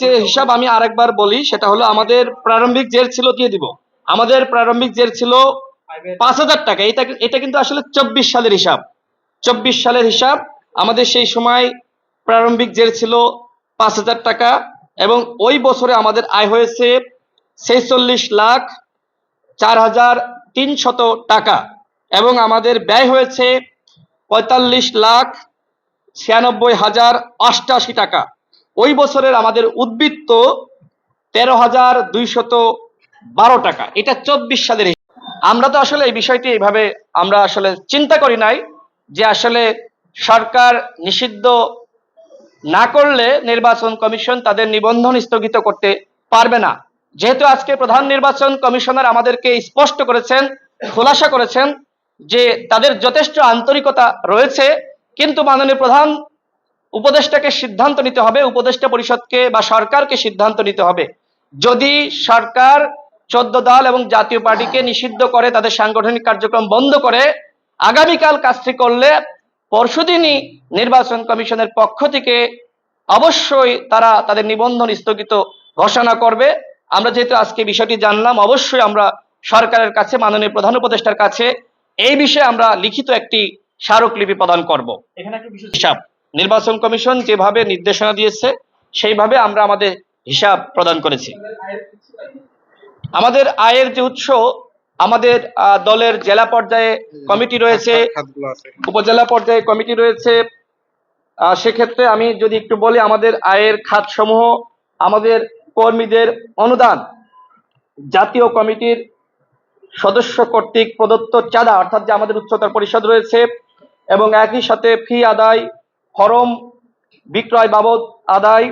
যে হিসাব আমি আরেকবার বলি, সেটা হলো আমাদের প্রারম্ভিক জের ছিল দিয়ে দিব। আমাদের প্রারম্ভিক জের ছিল পাঁচ হাজার টাকা। এটা এটা কিন্তু আসলে চব্বিশ সালের হিসাব। চব্বিশ সালের হিসাব আমাদের সেই সময় প্রারম্ভিক জের ছিল পাঁচ হাজার টাকা এবং ওই বছরে আমাদের আয় হয়েছে ছেচল্লিশ লাখ চার হাজার তিনশত টাকা এবং আমাদের ব্যয় হয়েছে পঁয়তাল্লিশ লাখ ছিয়ানব্বই হাজার অষ্টাশি টাকা। ওই বছরের আমাদের উদ্বৃত্ত তেরো হাজার দুইশত বারো টাকা। এটা চব্বিশ সালের আমরা তো আসলে এই বিষয়টি এইভাবে আমরা আসলে চিন্তা করি নাই যে আসলে সরকার নিষিদ্ধ না করলে নির্বাচন কমিশন তাদের নিবন্ধন স্থগিত করতে পারবে না। যেহেতু আজকে প্রধান নির্বাচন কমিশনার আমাদেরকে স্পষ্ট করেছেন, খোলাসা করেছেন যে তাদের যথেষ্ট আন্তরিকতা রয়েছে, কিন্তু মাননীয় প্রধান উপদেষ্টাকে সিদ্ধান্ত নিতে হবে উপদেষ্টা পরিষদকে বা সরকারকে সিদ্ধান্ত নিতে হবে। যদি সরকার চোদ্দ দল এবং জাতীয় পার্টিকে নিষিদ্ধ করে তাদের সাংগঠনিক কার্যক্রম বন্ধ করে আগামীকাল কাজটি করলে পরশুদিনই নির্বাচন কমিশনের পক্ষ থেকে অবশ্যই তারা তাদের নিবন্ধন স্থগিত ঘোষণা করবে। আমরা যেহেতু আজকে বিষয়টি জানলাম অবশ্যই আমরা সরকারের কাছে মাননীয় প্রধান উপদেষ্টার কাছে এই বিষয়ে আমরা লিখিত একটি স্মারকলিপি প্রদান করব। এখানে একটা বিশেষ হিসাব। নির্বাচন কমিশন যেভাবে নির্দেশনা দিয়েছে, সেইভাবে আমরা আমাদের হিসাব প্রদান করেছি। আমাদের আয়ের যে উৎস, আমাদের দলের জেলা পর্যায়ে কমিটি রয়েছে, উপজেলা পর্যায়ে কমিটি রয়েছে সেক্ষেত্রে আমি যদি একটু বলি, আমাদের আয়ের খাতসমূহ, আমাদের কর্মীদের অনুদান, জাতীয় কমিটির সদস্য কর্তৃক প্রদত্ত চাঁদা, অর্থাৎ যে আমাদের উচ্চতর পরিষদ রয়েছে, এবং একই সাথে ফি আদায় ফরম বিক্রয় বাবদ আদায়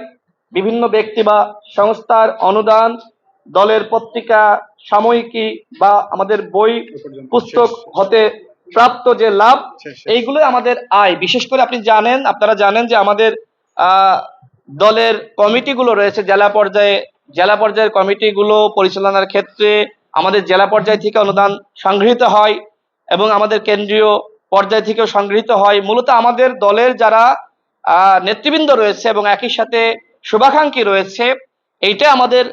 বিভিন্ন ব্যক্তি বা সংস্থার অনুদান দলের পত্রিকা সাময়িকী বা আমাদের বই পুস্তক হতে প্রাপ্ত যে লাভ। এইগুলো আমাদের আয় বিশেষ করে আপনি জানেন আপনারা জানেন যে আমাদের দলের কমিটিগুলো রয়েছে জেলা পর্যায়ে জেলা পর্যায়ের কমিটিগুলো পরিচালনার ক্ষেত্রে আমাদের জেলা পর্যায় থেকে অনুদান সংগৃহীত হয় এবং আমাদের কেন্দ্রীয় পর্যায় থেকেও সংগৃহীত হয়। মূলত আমাদের দলের যারা নেতৃবৃন্দ রয়েছে এবং একই সাথে শুভাকাঙ্ক্ষী রয়েছে এইটা আমাদের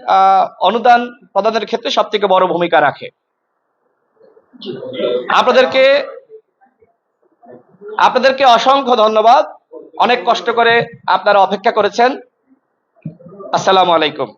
অনুদান প্রদানের ক্ষেত্রে সব থেকে বড় ভূমিকা রাখে। আপনাদেরকে আপনাদেরকে অসংখ্য ধন্যবাদ। অনেক কষ্ট করে আপনারা অপেক্ষা করেছেন। আসসালামু আলাইকুম।